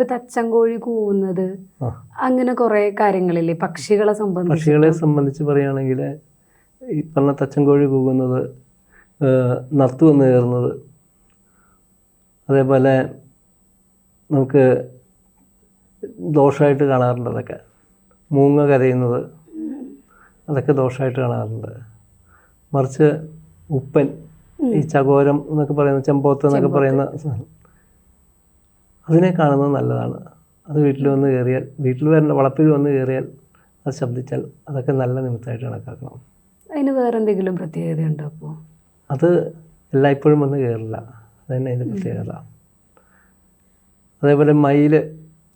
ഇപ്പൊ തച്ചങ്കോഴി കൂവുന്നത് അങ്ങനെ കുറെ കാര്യങ്ങളില്ലേ? പക്ഷികളെ സംബന്ധിച്ച് പക്ഷികളെ സംബന്ധിച്ച് പറയുകയാണെങ്കിൽ ഈ പറഞ്ഞ തച്ചൻകോഴി കൂവുന്നത് നത്തു വന്ന് കയറുന്നത് അതേപോലെ നമുക്ക് ദോഷമായിട്ട് കാണാറുണ്ട് അതൊക്കെ. മൂങ്ങ കരയുന്നത് അതൊക്കെ ദോഷമായിട്ട് കാണാറുണ്ട്. മറിച്ച് ഉപ്പൻ ഈ ചകോരം എന്നൊക്കെ പറയുന്ന ചെമ്പോത്ത് എന്നൊക്കെ പറയുന്ന അതിനെ കാണുന്നത് നല്ലതാണ്. അത് വീട്ടിൽ വന്ന് കയറിയാൽ വീട്ടിൽ വരേണ്ട വളപ്പിൽ വന്ന് കയറിയാൽ അത് ശബ്ദിച്ചാൽ അതൊക്കെ നല്ല നിമിത്തമായിട്ട് കണക്കാക്കണം. അതിന് വേറെ എന്തെങ്കിലും പ്രത്യേകത ഉണ്ടോ അപ്പോൾ അത് എല്ലായ്പ്പോഴും വന്ന് കയറില്ല. അതന്നെ അതിന്റെ പ്രത്യേകത. അതേപോലെ മയിൽ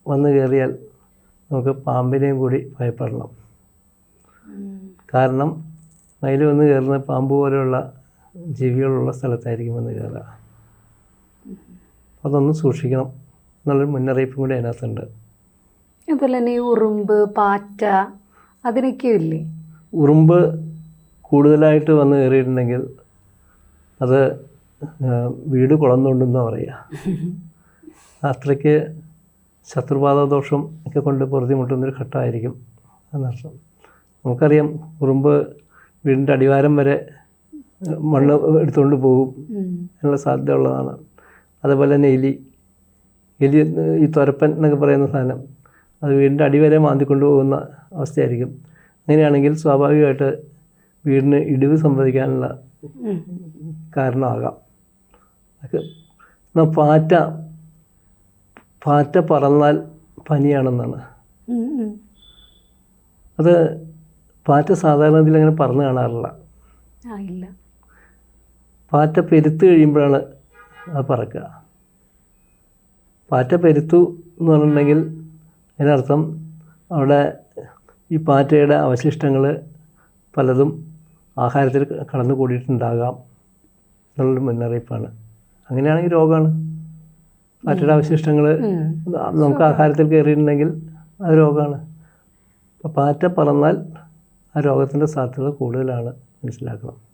വന്ന് കയറിയാൽ നമുക്ക് പാമ്പിനെയും കൂടി ഭയപ്പെടണം. കാരണം മയിൽ വന്ന് കയറുന്ന പാമ്പ് പോലെയുള്ള ജീവികളുള്ള സ്ഥലത്തായിരിക്കും വന്ന് കയറുക. അതൊന്ന് സൂക്ഷിക്കണം. എന്നുള്ളൊരു മുന്നറിയിപ്പും കൂടി അതിനകത്തുണ്ട്. അതുപോലെ തന്നെ ഈ ഉറുമ്പ് പാറ്റ അതിനൊക്കെയും ഇല്ലേ? ഉറുമ്പ് കൂടുതലായിട്ട് വന്ന് കയറിയിട്ടുണ്ടെങ്കിൽ അത് വീട് കുളന്നുകൊണ്ടെന്ന് പറയുക അത്രയ്ക്ക് ശത്രുപാത ദോഷം ഒക്കെ കൊണ്ട് പൊറുതിമുട്ടുന്നൊരു ഘട്ടമായിരിക്കും എന്നർത്ഥം. നമുക്കറിയാം ഉറുമ്പ് വീടിന്റെ അടിവാരം വരെ മണ്ണ് എടുത്തുകൊണ്ട് പോകും. എന്നുള്ള സാധ്യത ഉള്ളതാണ് അതുപോലെ തന്നെ എലി എലി ഈ തുരപ്പൻ എന്നൊക്കെ പറയുന്ന സാധനം അത് വീടിന്റെ അടിവരെ മാന്തിക്കൊണ്ട് പോകുന്ന അവസ്ഥയായിരിക്കും. അങ്ങനെയാണെങ്കിൽ സ്വാഭാവികമായിട്ട് വീടിന് ഇടിവ് സംഭവിക്കാനുള്ള. കാരണമാകാം. എന്നാൽ പാറ്റ പാറ്റ പറന്നാൽ പനിയാണെന്നാണ്. അത് പാറ്റ സാധാരണ ഇതിൽ അങ്ങനെ പറന്ന് കാണാറില്ല. പാറ്റ പെരുത്ത് കഴിയുമ്പോഴാണ് അത് പറക്കുക. പാറ്റ പെരുത്തു എന്ന് പറഞ്ഞിട്ടുണ്ടെങ്കിൽ അതിനർത്ഥം അവിടെ ഈ പാറ്റയുടെ അവശിഷ്ടങ്ങൾ പലതും ആഹാരത്തിൽ കടന്നു കൂടിയിട്ടുണ്ടാകാം എന്നുള്ളൊരു മുന്നറിയിപ്പാണ്. അങ്ങനെയാണെങ്കിൽ രോഗമാണ്. പാറ്റയുടെ അവശിഷ്ടങ്ങൾ. നമുക്ക് ആഹാരത്തിൽ കയറിയിട്ടുണ്ടെങ്കിൽ അത് രോഗമാണ്. അപ്പോൾ പാറ്റ പറന്നാൽ ആ രോഗത്തിന്റെ സാധ്യത കൂടുതലാണ് മനസ്സിലാക്കണം.